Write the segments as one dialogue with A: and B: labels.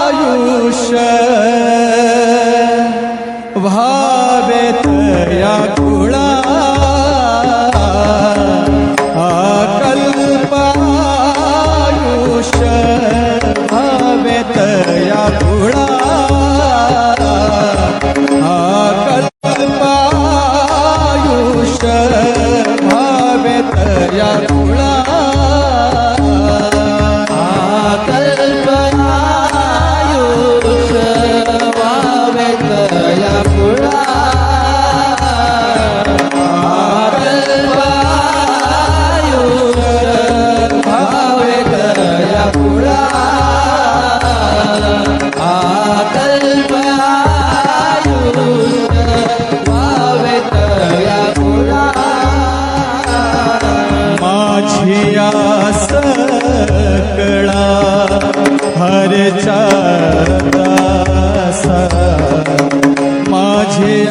A: अकल्पायुष्य भावेत या कुळा अकल्पायुष्य भावेत या कुळा अकल्पायुष्य भावेत या
B: माझे आस कल्पनायुष भावेत
A: माझिया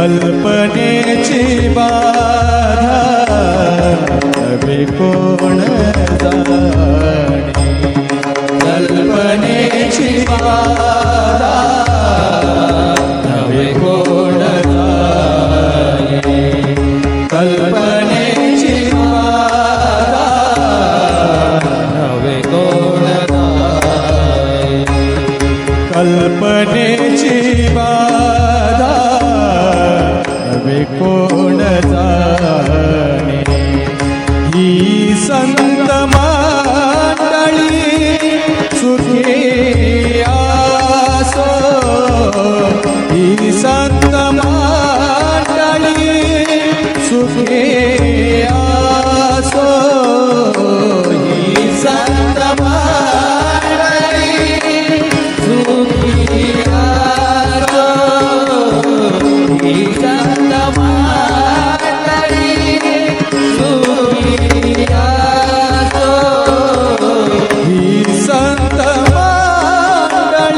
A: कल्पनेची बाधा हवे कोण जाणे? कल्पनेची बाधा हवे कोण जाणे? कल्पनेची बाधा
B: नवे कोण
A: कल्पनेची बाधा नवे कोण जाणे? ही संत